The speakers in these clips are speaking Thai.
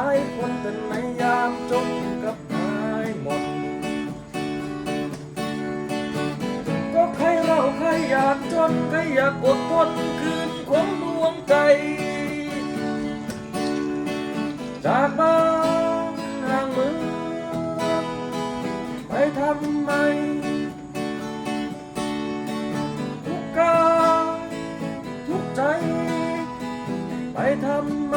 ายคนแต่ในยามจมกับหายหมด ก็ใครเราใครอยากจนใครอยากอดทนคืนของดวงใจ จากบ้านทางมือไปทำไมทุกกาทุกใจ ไปทำไม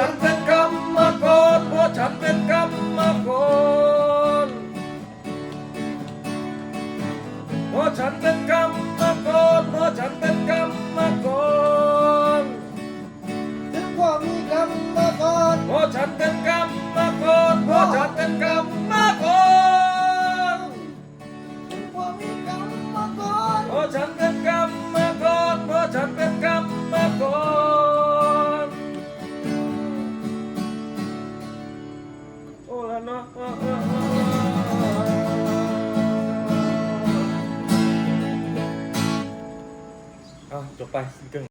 ฉันเป็นกรรมกรเพราะฉันเป็นกรรมกรเพราะฉันเป็นกรรมกรเพราะฉันเป็นกรรม 巴西更